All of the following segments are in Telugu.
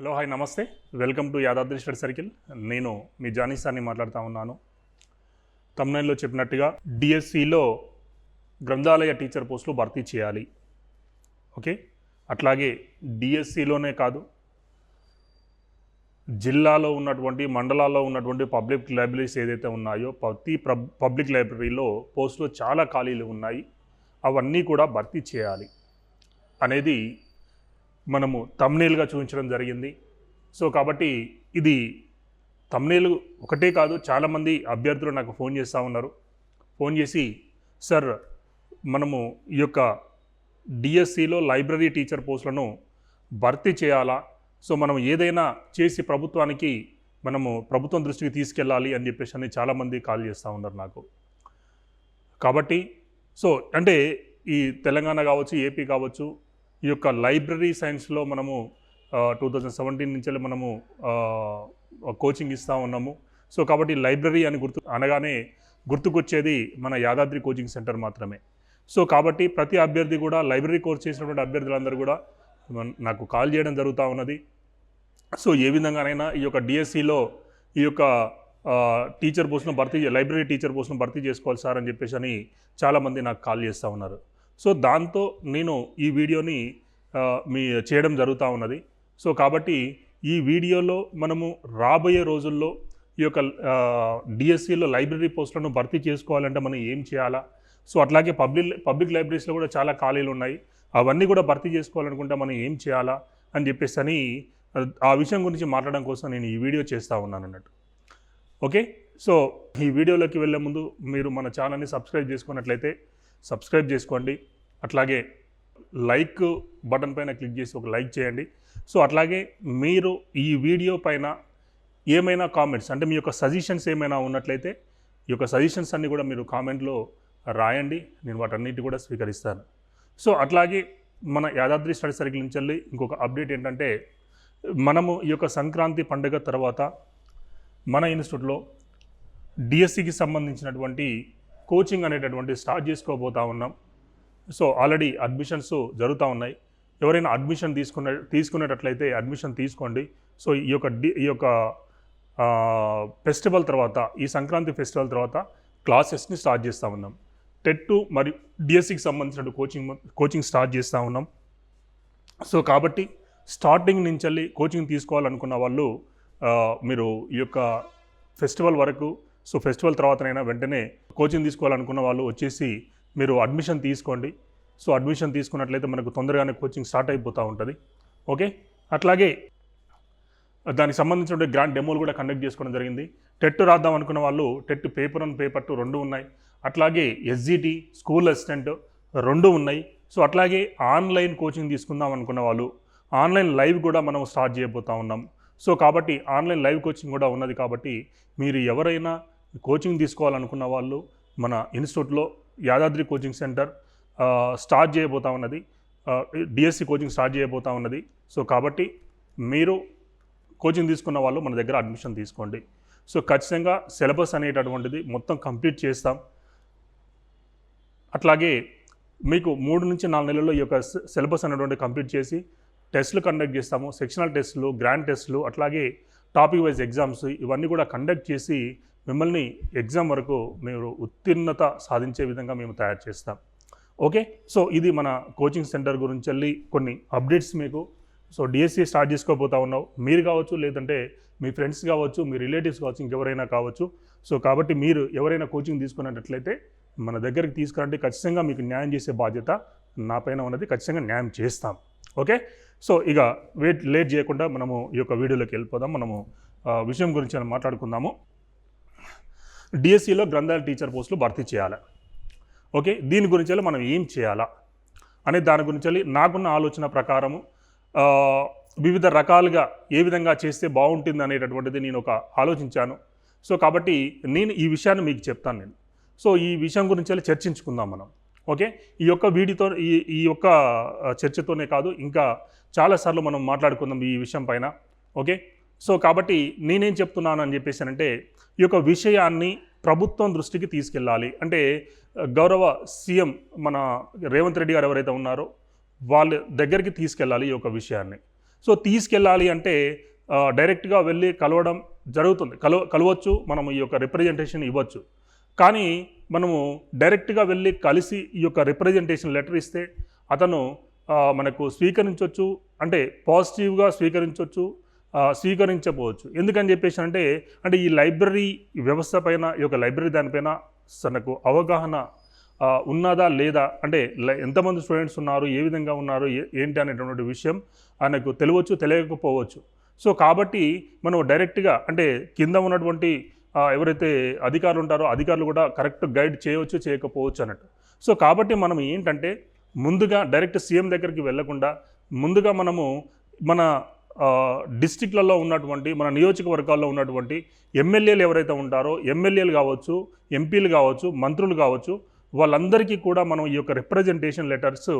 Hello hi namaste. Welcome to Yadadri circle. నేను మీ జానీసాన్ని మాట్లాడుతూ ఉన్నాను. తమిళలో చెప్పినట్టుగా డిఎస్సిలో గ్రంథాలయ టీచర్ పోస్టులు భర్తీ చేయాలి. ఓకే? అట్లాగే డిఎస్సిలోనే కాదు జిల్లాలో ఉన్నటువంటి మండలాల్లో ఉన్నటువంటి పబ్లిక్ లైబ్రరీస్ ఏదైతే ఉన్నాయో ప్రతి పబ్లిక్ లైబ్రరీలో పోస్టులు చాలా ఖాళీలు ఉన్నాయి. అవన్నీ కూడా భర్తీ చేయాలి. అనేది మనము తమ్నేల్గా చూపించడం జరిగింది. సో కాబట్టి ఇది తమ్నేల్ ఒకటే కాదు చాలామంది అభ్యర్థులు నాకు ఫోన్ చేస్తూ ఉన్నారు. ఫోన్ చేసి సార్ మనము ఈ యొక్క డిఎస్సిలో లైబ్రరీ టీచర్ పోస్టులను భర్తీ చేయాలా? సో మనం ఏదైనా చేసి ప్రభుత్వానికి మనము ప్రభుత్వం దృష్టికి తీసుకెళ్ళాలి అని చెప్పేసి అని చాలామంది కాల్ చేస్తూ ఉన్నారు నాకు. కాబట్టి సో అంటే ఈ తెలంగాణ కావచ్చు ఏపీ కావచ్చు ఈ యొక్క లైబ్రరీ సైన్స్లో మనము టూ థౌజండ్ సెవెంటీన్ నుంచి మనము కోచింగ్ ఇస్తూ ఉన్నాము. సో కాబట్టి లైబ్రరీ అని గుర్తు అనగానే గుర్తుకొచ్చేది మన యాదాద్రి కోచింగ్ సెంటర్ మాత్రమే. సో కాబట్టి ప్రతి అభ్యర్థి కూడా లైబ్రరీ కోర్స్ చేసినటువంటి అభ్యర్థులందరూ కూడా నాకు కాల్ చేయడం జరుగుతూ ఉన్నది. సో ఏ విధంగానైనా ఈ యొక్క డిఎస్సిలో ఈ యొక్క టీచర్ పోస్ట్ను భర్తీ లైబ్రరీ టీచర్ పోస్ట్ను భర్తీ చేసుకోవాలి సార్ అని చెప్పేసి అని చాలామంది నాకు కాల్ చేస్తూ ఉన్నారు. సో దాంతో నేను ఈ వీడియోని మీ చేయడం జరుగుతూ ఉన్నది. సో కాబట్టి ఈ వీడియోలో మనము రాబోయే రోజుల్లో ఈ యొక్క డిఎస్సిలో లైబ్రరీ పోస్టులను భర్తీ చేసుకోవాలంటే మనం ఏం చేయాలా? సో అట్లాగే పబ్లిక్ పబ్లిక్ లైబ్రరీస్లో కూడా చాలా ఖాళీలు ఉన్నాయి. అవన్నీ కూడా భర్తీ చేసుకోవాలనుకుంటే మనం ఏం చేయాలా? అని చెప్పేసి అని ఆ విషయం గురించి మాట్లాడడం కోసం నేను ఈ వీడియో చేస్తూ ఉన్నాను అన్నట్టు. ఓకే? సో ఈ వీడియోలోకి వెళ్ళే ముందు మీరు మన ఛానల్ని సబ్స్క్రైబ్ చేసుకున్నట్లయితే సబ్స్క్రైబ్ చేసుకోండి. అట్లాగే లైక్ బటన్ పైన క్లిక్ చేసి ఒక లైక్ చేయండి. సో అట్లాగే మీరు ఈ వీడియో పైన ఏమైనా కామెంట్స్ అంటే మీ యొక్క సజెషన్స్ ఏమైనా ఉన్నట్లయితే ఈ యొక్క సజెషన్స్ అన్నీ కూడా మీరు కామెంట్లో రాయండి. నేను వాటన్నిటి కూడా స్వీకరిస్తాను. సో అట్లాగే మన యాదాద్రి స్టడీ సర్కిల్ నుంచి వెళ్ళి ఇంకొక అప్డేట్ ఏంటంటే మనము ఈ యొక్క సంక్రాంతి పండుగ తర్వాత మన ఇన్స్టిట్యూట్లో డిఎస్సికి సంబంధించినటువంటి కోచింగ్ అనేటటువంటి స్టార్ట్ చేసుకోబోతా ఉన్నాం. సో ఆల్రెడీ అడ్మిషన్స్ జరుగుతూ ఉన్నాయి. ఎవరైనా అడ్మిషన్ తీసుకున్న తీసుకునేటట్లయితే అడ్మిషన్ తీసుకోండి. సో ఈ యొక్క డి ఈ యొక్క ఫెస్టివల్ తర్వాత ఈ సంక్రాంతి ఫెస్టివల్ తర్వాత క్లాసెస్ని స్టార్ట్ చేస్తూ ఉన్నాం. టెట్ మరియు డిఎస్సికి సంబంధించిన కోచింగ్ కోచింగ్ స్టార్ట్ చేస్తూ ఉన్నాం. సో కాబట్టి స్టార్టింగ్ నుంచి వెళ్ళి కోచింగ్ తీసుకోవాలనుకున్న వాళ్ళు మీరు ఈ యొక్క ఫెస్టివల్ వరకు సో ఫెస్టివల్ తర్వాతనైనా వెంటనే కోచింగ్ తీసుకోవాలనుకున్న వాళ్ళు వచ్చేసి మీరు అడ్మిషన్ తీసుకోండి. సో అడ్మిషన్ తీసుకున్నట్లయితే మనకు తొందరగానే కోచింగ్ స్టార్ట్ అయిపోతూ ఉంటుంది. ఓకే? అట్లాగే దానికి సంబంధించిన గ్రాండ్ డెమోలు కూడా కండక్ట్ చేసుకోవడం జరిగింది. టెట్ రాద్దాం అనుకున్న వాళ్ళు TET paper one paper two రెండు ఉన్నాయి. అట్లాగే ఎస్జిటి స్కూల్ అసిస్టెంట్ రెండు ఉన్నాయి. సో అట్లాగే ఆన్లైన్ కోచింగ్ తీసుకుందాం అనుకున్న వాళ్ళు ఆన్లైన్ లైవ్ కూడా మనం స్టార్ట్ చేయబోతా ఉన్నాం. సో కాబట్టి ఆన్లైన్ లైవ్ కోచింగ్ కూడా ఉన్నది కాబట్టి మీరు ఎవరైనా కోచింగ్ తీసుకోవాలనుకున్న వాళ్ళు మన ఇన్స్టిట్యూట్లో యాదాద్రి కోచింగ్ సెంటర్ స్టార్ట్ చేయబోతా ఉన్నది. డిఎస్సి కోచింగ్ స్టార్ట్ చేయబోతా ఉన్నది. సో కాబట్టి మీరు కోచింగ్ తీసుకున్న వాళ్ళు మన దగ్గర అడ్మిషన్ తీసుకోండి. సో ఖచ్చితంగా సిలబస్ అనేటటువంటిది మొత్తం కంప్లీట్ చేస్తాం. అట్లాగే మీకు మూడు నుంచి నాలుగు నెలల్లో ఈ యొక్క సిలబస్ అనేటువంటి కంప్లీట్ చేసి టెస్టులు కండక్ట్ చేస్తాము. సెక్షనల్ టెస్టులు గ్రాండ్ టెస్టులు అట్లాగే టాపిక్ వైజ్ ఎగ్జామ్స్ ఇవన్నీ కూడా కండక్ట్ చేసి మిమ్మల్ని ఎగ్జామ్ వరకు మీరు ఉత్తీర్ణత సాధించే విధంగా మేము తయారు చేస్తాం. ఓకే? సో ఇది మన కోచింగ్ సెంటర్ గురించి వెళ్ళి కొన్ని అప్డేట్స్ మీకు. సో డిఎస్సి స్టార్ట్ చేసుకోబోతా ఉన్నావు. మీరు కావచ్చు లేదంటే మీ ఫ్రెండ్స్ కావచ్చు మీ రిలేటివ్స్ కావచ్చు ఇంకెవరైనా కావచ్చు. సో కాబట్టి మీరు ఎవరైనా కోచింగ్ తీసుకున్నట్లయితే మన దగ్గరికి తీసుకురండి. ఖచ్చితంగా మీకు న్యాయం చేసే బాధ్యత నా పైన ఉన్నది. ఖచ్చితంగా న్యాయం చేస్తాం. ఓకే? సో ఇక వెయిట్ లేట్ చేయకుండా మనము ఈ యొక్క వీడియోలోకి వెళ్ళిపోదాం. మనము విషయం గురించి మనం మాట్లాడుకుందాము. డిఎస్సిలో గ్రంథాలయ టీచర్ పోస్టులు భర్తీ చేయాలి. ఓకే? దీని గురించి మనం ఏం చేయాలా? అనే దాని గురించి నాకున్న ఆలోచన ప్రకారము వివిధ రకాలుగా ఏ విధంగా చేస్తే బాగుంటుంది అనేటటువంటిది నేను ఒక ఆలోచించాను. సో కాబట్టి నేను ఈ విషయాన్ని మీకు చెప్తాను నేను. సో ఈ విషయం గురించి వెళ్ళి చర్చించుకుందాం మనం. ఓకే? ఈ యొక్క వీడితో ఈ ఈ యొక్క చర్చతోనే కాదు ఇంకా చాలాసార్లు మనం మాట్లాడుకుందాం ఈ విషయం పైన. ఓకే? సో కాబట్టి నేనేం చెప్తున్నాను అని చెప్పేసి అంటే ఈ యొక్క విషయాన్ని ప్రభుత్వం దృష్టికి తీసుకెళ్ళాలి. అంటే గౌరవ సీఎం మన రేవంత్ రెడ్డి గారు ఎవరైతే ఉన్నారో వాళ్ళ దగ్గరికి తీసుకెళ్ళాలి ఈ యొక్క విషయాన్ని. సో తీసుకెళ్ళాలి అంటే డైరెక్ట్గా వెళ్ళి కలవడం జరుగుతుంది. కలవ కలవచ్చు మనం ఈ యొక్క రిప్రజెంటేషన్ ఇవ్వచ్చు. కానీ మనము డైరెక్ట్గా వెళ్ళి కలిసి ఈ యొక్క రిప్రజెంటేషన్ లెటర్ ఇస్తే అతను మనకు స్వీకరించవచ్చు అంటే పాజిటివ్గా స్వీకరించవచ్చు స్వీకరించకపోవచ్చు ఎందుకని చెప్పేసి అంటే అంటే ఈ లైబ్రరీ వ్యవస్థ పైన ఈ యొక్క లైబ్రరీ దానిపైన తనకు అవగాహన ఉన్నదా లేదా అంటే ఎంతమంది స్టూడెంట్స్ ఉన్నారు ఏ విధంగా ఉన్నారు ఏ- ఏంటి అనేటువంటి విషయం ఆయనకు తెలియవచ్చు తెలియకపోవచ్చు. సో కాబట్టి మనం డైరెక్ట్గా అంటే కింద ఉన్నటువంటి ఎవరైతే అధికారులు ఉంటారో అధికారులు కూడా కరెక్ట్ గైడ్ చేయవచ్చు చేయకపోవచ్చు అన్నట్టు. సో కాబట్టి మనం ఏంటంటే ముందుగా డైరెక్ట్ సీఎం దగ్గరికి వెళ్ళకుండా ముందుగా మనము మన డిస్టిక్లలో ఉన్నటువంటి మన నియోజకవర్గాల్లో ఉన్నటువంటి ఎమ్మెల్యేలు ఎవరైతే ఉంటారో ఎమ్మెల్యేలు కావచ్చు ఎంపీలు కావచ్చు మంత్రులు కావచ్చు వాళ్ళందరికీ కూడా మనం ఈ యొక్క రిప్రజెంటేషన్ లెటర్స్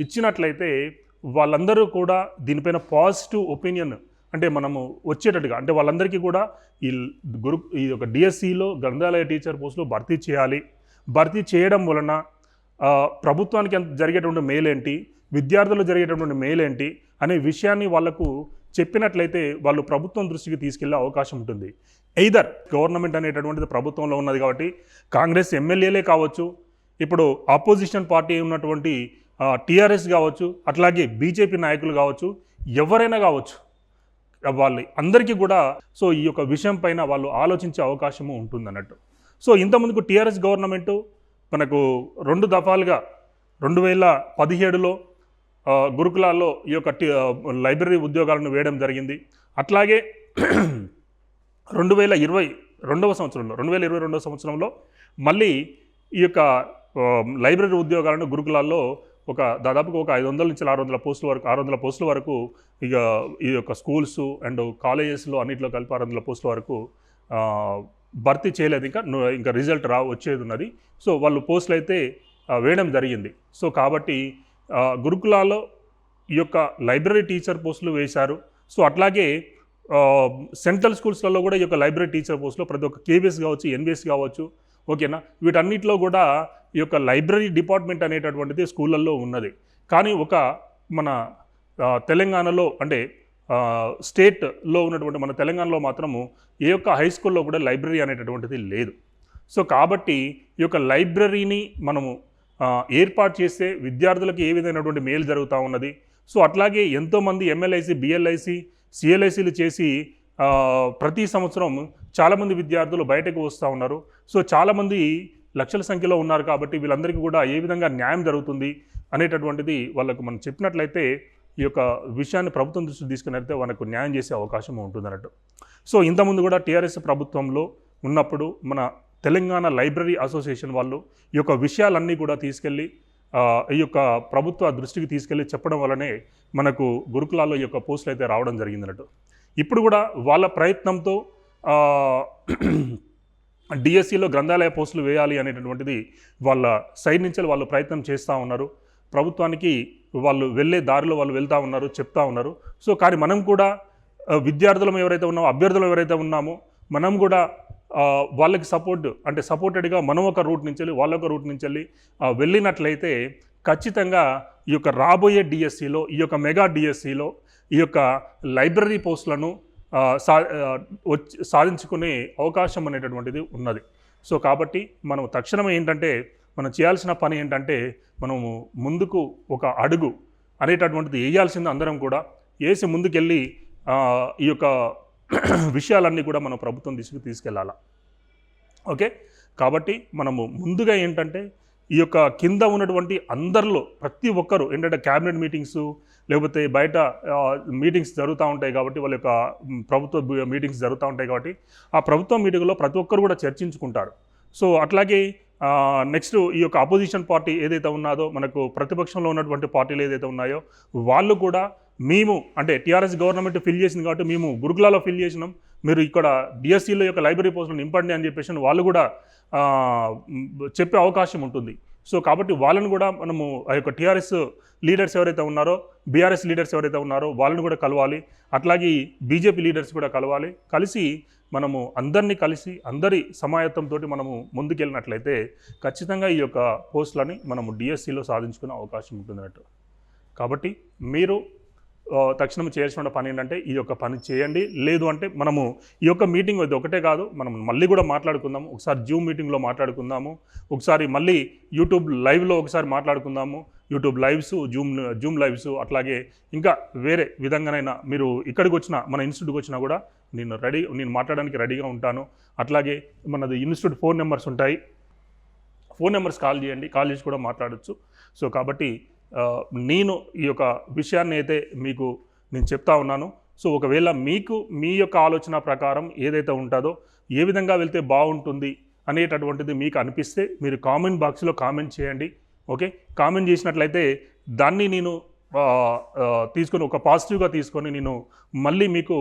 ఇచ్చినట్లయితే వాళ్ళందరూ కూడా దీనిపైన పాజిటివ్ ఒపీనియన్ అంటే మనము వచ్చేటట్టుగా అంటే వాళ్ళందరికీ కూడా ఈ గురు ఈ యొక్క డిఎస్సిలో గ్రంథాలయ టీచర్ పోస్టులో భర్తీ చేయాలి. భర్తీ చేయడం వలన ప్రభుత్వానికి ఎంత జరిగేటువంటి మేలేంటి? విద్యార్థులు జరిగేటటువంటి మేలేంటి? అనే విషయాన్ని వాళ్ళకు చెప్పినట్లయితే వాళ్ళు ప్రభుత్వం దృష్టికి తీసుకెళ్ళే అవకాశం ఉంటుంది. ఎయిదర్ గవర్నమెంట్ అనేటటువంటిది ప్రభుత్వంలో ఉన్నది కాబట్టి కాంగ్రెస్ ఎమ్మెల్యేలే కావచ్చు ఇప్పుడు ఆపోజిషన్ పార్టీ ఉన్నటువంటి టీఆర్ఎస్ కావచ్చు అట్లాగే బీజేపీ నాయకులు కావచ్చు ఎవరైనా కావచ్చు వాళ్ళు అందరికీ కూడా సో ఈ యొక్క విషయం పైన వాళ్ళు ఆలోచించే అవకాశము ఉంటుంది అన్నట్టు సో ఇంతకుముందుకు టీఆర్ఎస్ గవర్నమెంటు మనకు రెండు దఫాలుగా రెండు వేల పదిహేడులో గురుకులాల్లో ఈ యొక్క లైబ్రరీ ఉద్యోగాలను వేయడం జరిగింది. అట్లాగే రెండు వేల ఇరవై రెండవ సంవత్సరంలో రెండు వేల ఇరవై రెండవ సంవత్సరంలో మళ్ళీ ఈ యొక్క లైబ్రరీ ఉద్యోగాలను గురుకులాల్లో ఒక దాదాపుగా ఒక ఐదు వందల నుంచి ఆరు వందల పోస్టుల వరకు ఆరు వందల పోస్టుల వరకు ఇక ఈ యొక్క స్కూల్స్ అండ్ కాలేజెస్లో అన్నింటిలో కలిపి ఆరు వందల పోస్టుల వరకు భర్తీ చేయలేదు. ఇంకా ఇంకా రిజల్ట్ రా వచ్చేది ఉన్నది. సో వాళ్ళు పోస్టులు అయితే వేయడం జరిగింది. సో కాబట్టి గురుకులాల్లో ఈ యొక్క లైబ్రరీ టీచర్ పోస్టులు వేశారు. సో అట్లాగే సెంట్రల్ స్కూల్స్లలో కూడా ఈ యొక్క లైబ్రరీ టీచర్ పోస్టులో ప్రతి ఒక్క కేబీఎస్ కావచ్చు ఎన్బిఎస్ కావచ్చు ఓకేనా? వీటన్నిటిలో కూడా ఈ యొక్క లైబ్రరీ డిపార్ట్మెంట్ అనేటటువంటిది స్కూళ్ళల్లో ఉన్నది. కానీ ఒక మన తెలంగాణలో అంటే స్టేట్లో ఉన్నటువంటి మన తెలంగాణలో మాత్రము ఏ యొక్క హై స్కూల్లో కూడా లైబ్రరీ అనేటటువంటిది లేదు. సో కాబట్టి ఈ యొక్క లైబ్రరీని మనము ఏర్పాటు చేస్తే విద్యార్థులకు ఏ విధమైనటువంటి మేలు జరుగుతూ ఉన్నది? సో అట్లాగే ఎంతోమంది ఎమ్మెల్ఐసి బిఎల్ఐసి సిఎల్ఐసీలు చేసి ప్రతి సంవత్సరం చాలామంది విద్యార్థులు బయటకు వస్తూ ఉన్నారు. సో చాలామంది లక్షల సంఖ్యలో ఉన్నారు కాబట్టి వీళ్ళందరికీ కూడా ఏ విధంగా న్యాయం జరుగుతుంది అనేటటువంటిది వాళ్ళకు మనం చెప్పినట్లయితే ఈ యొక్క విషయాన్ని ప్రభుత్వం దృష్టికి అయితే వాళ్ళకు న్యాయం చేసే అవకాశం ఉంటుంది అన్నట్టు సో ఇంతకుముందు కూడా టీఆర్ఎస్ ప్రభుత్వంలో ఉన్నప్పుడు మన తెలంగాణ లైబ్రరీ అసోసియేషన్ వాళ్ళు ఈ యొక్క విషయాలన్నీ కూడా తీసుకెళ్ళి ఈ యొక్క ప్రభుత్వ దృష్టికి తీసుకెళ్ళి చెప్పడం వల్లనే మనకు గురుకులాల్లో ఈ యొక్క పోస్టులు అయితే రావడం జరిగిందన్నట్టు ఇప్పుడు కూడా వాళ్ళ ప్రయత్నంతో డిఎస్సిలో గ్రంథాలయ పోస్టులు వేయాలి అనేటటువంటిది వాళ్ళ సైడ్ నుంచి వాళ్ళు ప్రయత్నం చేస్తూ ఉన్నారు. ప్రభుత్వానికి వాళ్ళు వెళ్ళే దారిలో వాళ్ళు వెళ్తూ ఉన్నారు చెప్తా ఉన్నారు. సో కానీ మనం కూడా విద్యార్థులం ఎవరైతే ఉన్నామో అభ్యర్థులం ఎవరైతే ఉన్నామో మనం కూడా వాళ్ళకి సపోర్ట్ అంటే సపోర్టెడ్గా మనం ఒక రూట్ నుంచి వెళ్ళి వాళ్ళ ఒక రూట్ నుంచి వెళ్ళి వెళ్ళినట్లయితే ఖచ్చితంగా ఈ యొక్క రాబోయే డిఎస్సిలో ఈ యొక్క మెగా డిఎస్సిలో ఈ యొక్క లైబ్రరీ పోస్టులను సా వచ్చి సాధించుకునే అవకాశం అనేటటువంటిది ఉన్నది. సో కాబట్టి మనం తక్షణం ఏంటంటే మనం చేయాల్సిన పని ఏంటంటే మనము ముందుకు ఒక అడుగు అనేటటువంటిది వేయాల్సింది అందరం కూడా వేసి ముందుకెళ్ళి ఈ యొక్క విషయాలన్నీ కూడా మనం ప్రభుత్వం దిశకు తీసుకెళ్ళాలి? ఓకే? కాబట్టి మనము ముందుగా ఏంటంటే ఈ యొక్క కింద ఉన్నటువంటి అందరిలో ప్రతి ఒక్కరు ఏంటంటే క్యాబినెట్ మీటింగ్స్ లేకపోతే బయట మీటింగ్స్ జరుగుతూ ఉంటాయి కాబట్టి వాళ్ళ యొక్క ప్రభుత్వ మీటింగ్స్ జరుగుతూ ఉంటాయి కాబట్టి ఆ ప్రభుత్వ మీటింగ్లో ప్రతి ఒక్కరు కూడా చర్చించుకుంటారు. సో అట్లాగే నెక్స్ట్ ఈ యొక్క అపోజిషన్ పార్టీ ఏదైతే ఉన్నదో మనకు ప్రతిపక్షంలో ఉన్నటువంటి పార్టీలు ఏదైతే ఉన్నాయో వాళ్ళు కూడా మేము అంటే టీఆర్ఎస్ గవర్నమెంట్ ఫిల్ చేసింది కాబట్టి మేము గురుకులాలో ఫిల్ చేసినాం. మీరు ఇక్కడ డిఎస్సిలో యొక్క లైబ్రరీ పోస్టులు నింపండి అని చెప్పేసి వాళ్ళు కూడా చెప్పే అవకాశం ఉంటుంది. సో కాబట్టి వాళ్ళని కూడా మనము ఆ యొక్క టీఆర్ఎస్ లీడర్స్ ఎవరైతే ఉన్నారో బీఆర్ఎస్ లీడర్స్ ఎవరైతే ఉన్నారో వాళ్ళని కూడా కలవాలి. అట్లాగే బీజేపీ లీడర్స్ కూడా కలవాలి. కలిసి మనము అందరినీ కలిసి అందరి సమాయత్తంతో మనము ముందుకెళ్ళినట్లయితే ఖచ్చితంగా ఈ యొక్క పోస్టులని మనము డిఎస్సిలో సాధించుకునే అవకాశం ఉంటున్నట్టు కాబట్టి మీరు తక్షణం చేయాల్సిన పని ఏంటంటే ఈ యొక్క పని చేయండి. లేదు అంటే మనము ఈ యొక్క మీటింగ్ ఇది ఒకటే కాదు మనం మళ్ళీ కూడా మాట్లాడుకుందాము. ఒకసారి జూమ్ మీటింగ్లో మాట్లాడుకుందాము. ఒకసారి మళ్ళీ యూట్యూబ్ లైవ్లో ఒకసారి మాట్లాడుకుందాము. YouTube lives Zoom Zoom lives అట్లాగే ఇంకా వేరే విధంగానైనా మీరు ఇక్కడికి వచ్చినా మన ఇన్స్టిట్యూట్కి వచ్చినా కూడా నేను రెడీ నేను మాట్లాడడానికి రెడీగా ఉంటాను. అట్లాగే మనది ఇన్స్టిట్యూట్ ఫోన్ నెంబర్స్ ఉంటాయి. ఫోన్ నెంబర్స్ కాల్ చేయండి. కాల్ చేసి కూడా మాట్లాడచ్చు. సో కాబట్టి నేను ఈ యొక్క విషయాన్ని అయితే మీకు నేను చెప్తా ఉన్నాను. సో ఒకవేళ మీకు మీ యొక్క ఆలోచన ప్రకారం ఏదైతే ఉంటుందో ఏ విధంగా వెళ్తే బాగుంటుంది అనేటటువంటిది మీకు అనిపిస్తే మీరు కామెంట్ బాక్స్లో కామెంట్ చేయండి. ఓకే? కామెంట్ చేసినట్లయితే దాన్ని నేను తీసుకొని ఒక పాజిటివ్గా తీసుకొని నేను మళ్ళీ మీకు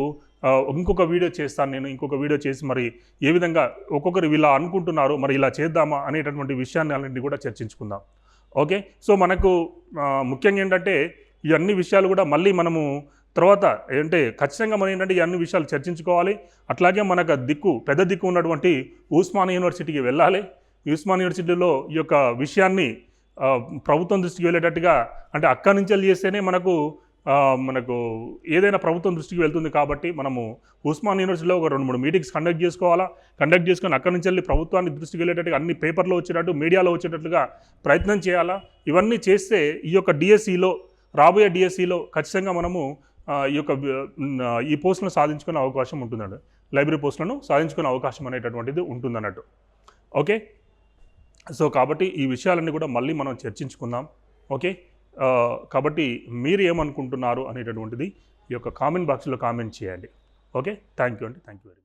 ఇంకొక వీడియో చేస్తాను. నేను ఇంకొక వీడియో చేసి మరి ఏ విధంగా ఒక్కొక్కరు ఇలా అనుకుంటున్నారు మరి ఇలా చేద్దామా అనేటటువంటి విషయాన్ని అన్నింటినీ కూడా చర్చించుకుందాం. ఓకే? సో మనకు ముఖ్యంగా ఏంటంటే ఈ అన్ని విషయాలు కూడా మళ్ళీ మనము తర్వాత ఏంటంటే ఖచ్చితంగా మనం ఏంటంటే ఈ అన్ని విషయాలు చర్చించుకోవాలి. అట్లాగే మనకు దిక్కు పెద్ద దిక్కు ఉన్నటువంటి ఉస్మాన్ యూనివర్సిటీకి వెళ్ళాలి. ఉస్మాన్ యూనివర్సిటీలో ఈ యొక్క విషయాన్ని ప్రభుత్వం దృష్టికి వెళ్ళేటట్టుగా అంటే అక్కడి నుంచి వెళ్ళి చేస్తేనే మనకు మనకు ఏదైనా ప్రభుత్వం దృష్టికి వెళ్తుంది కాబట్టి మనము ఉస్మాన్ యూనివర్సిటీలో ఒక రెండు మూడు మీటింగ్స్ కండక్ట్ చేసుకోవాలా? కండక్ట్ చేసుకొని అక్కడి నుంచి వెళ్ళి ప్రభుత్వాన్ని దృష్టికి వెళ్ళేటట్టుగా అన్ని పేపర్లో వచ్చేటట్టు మీడియాలో వచ్చేటట్లుగా ప్రయత్నం చేయాలా? ఇవన్నీ చేస్తే ఈ యొక్క డిఎస్సిలో రాబోయే డిఎస్సిలో ఖచ్చితంగా మనము ఈ యొక్క ఈ పోస్టులను సాధించుకునే అవకాశం ఉంటుందండి లైబ్రరీ పోస్టులను సాధించుకునే అవకాశం అనేటటువంటిది ఉంటుందన్నట్టు. ఓకే? సో కాబట్టి ఈ విషయాలన్నీ కూడా మళ్ళీ మనం చర్చించుకుందాం. ఓకే? కాబట్టి మీరు ఏమనుకుంటున్నారు అనేటటువంటిది ఈ యొక్క కామెంట్ బాక్స్లో కామెంట్ చేయండి. ఓకే? థ్యాంక్ యూ అండి. Thank you very much